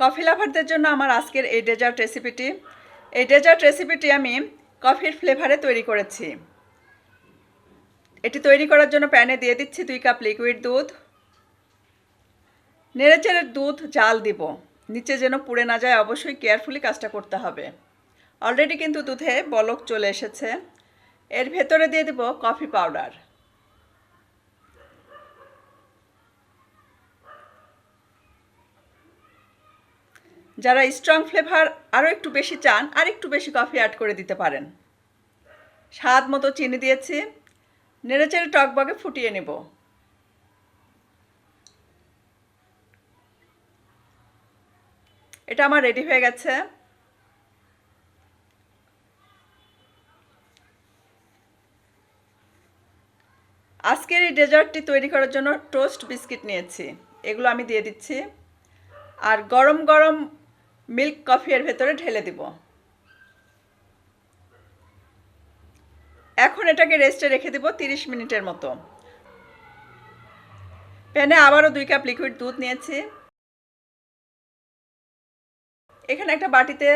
Coffee লাভারদের জন্য আমার আজকের এই ডেজার্ট রেসিপিটি। এই ডেজার্ট রেসিপিটি আমি কফির ফ্লেভারে তৈরি করেছি। এটি তৈরি করার জন্য প্যানে দিয়ে দিচ্ছি দুই কাপ লিকুইড দুধ। নেড়েচেড়ে দুধ জাল দিব। নিচে যেন পুড়ে না যায়, অবশ্যই কেয়ারফুলি কাজটা করতে হবে। অলরেডি কিন্তু দুধে বলক চলে এসেছে। এর ভেতরে দিয়ে দেব কফি পাউডার। যারা স্ট্রং ফ্লেভার আরও একটু বেশি চান, আর একটু বেশি কফি অ্যাড করে দিতে পারেন। স্বাদ মতো চিনি দিয়েছি। নেড়েচেড়ে টকবগে ফুটিয়ে নেব। এটা আমার রেডি হয়ে গেছে। আজকের এই ডেজার্টটি তৈরি করার জন্য টোস্ট বিস্কিট নিয়েছি। এগুলো আমি দিয়ে দিচ্ছি। আর গরম গরম মিল্ক কফি এর ভেতরে ঢেলে দিব। এখন এটাকে রেস্টে রেখে দিব তিরিশ মিনিটের মতো। প্যানে আবারও দুই কাপ লিকুইড দুধ নিয়েছি। এখানে একটা বাটিতে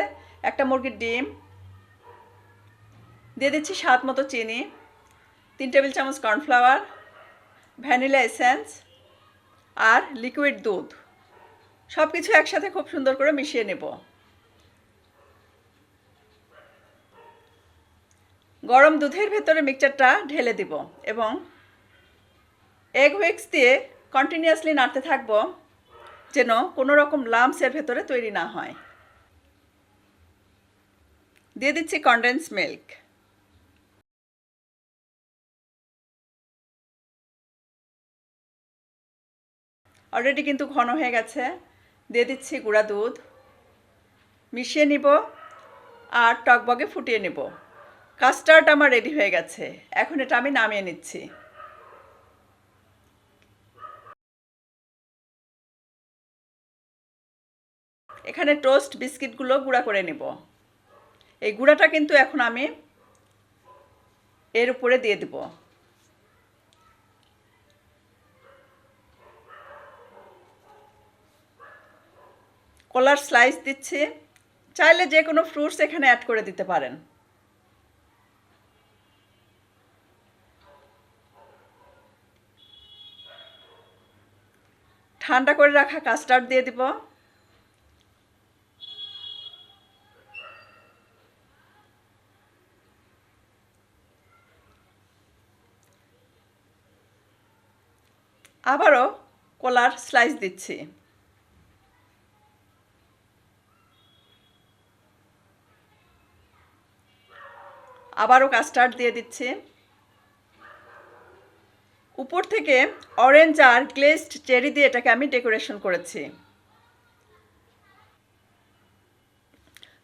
একটা মুরগির ডিম, দিয়ে দিচ্ছি স্বাদ মতো চিনি, তিন টেবিল চামচ কর্নফ্লাওয়ার ভ্যানিলা এসেন্স আর লিকুইড দুধ। সব কিছু একসাথে খুব সুন্দর করে মিশিয়ে নেব। গরম দুধের ভেতরে মিক্সচারটা ঢেলে দিব এবং এগ হুইক্স দিয়ে কন্টিনিউয়াসলি নাড়তে থাকব যেন কোনো রকম লামসের ভেতরে তৈরি না হয়। দিয়ে দিচ্ছি কন্ডেন্স মিল্ক অলরেডি কিন্তু ঘন হয়ে গেছে। দিয়ে দিচ্ছি গুঁড়া দুধ। মিশিয়ে নিব আর টকবগে ফুটিয়ে নেব। কাস্টার্ড আমার রেডি হয়ে গেছে। এখন এটা আমি নামিয়ে নিচ্ছি। এখানে টোস্ট বিস্কিটগুলো গুঁড়া করে নেব। এই গুঁড়াটা কিন্তু এখন আমি এর উপরে দিয়ে দেবো। কলার স্লাইস দিচ্ছি। চাইলে যে কোনো ফ্রুটস এখানে অ্যাড করে দিতে পারেন। ঠান্ডা করে রাখা কাস্টার্ড দিয়ে দিব। আবারও কলার স্লাইস দিচ্ছি। আবারও কাস্টার্ড দিয়ে দিচ্ছি। উপর থেকে অরেঞ্জ আর গ্লেসড চেরি দিয়ে এটাকে আমি ডেকোরেশন করেছি।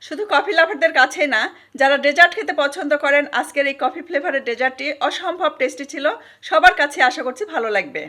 শুধু কফি লাভারদের কাছে না, যারা ডেজার্ট খেতে পছন্দ করেন, আজকের এই কফি ফ্লেভারের ডেজার্টটি অসম্ভব টেস্টি ছিল। সবার কাছে আশা করছি ভালো লাগবে।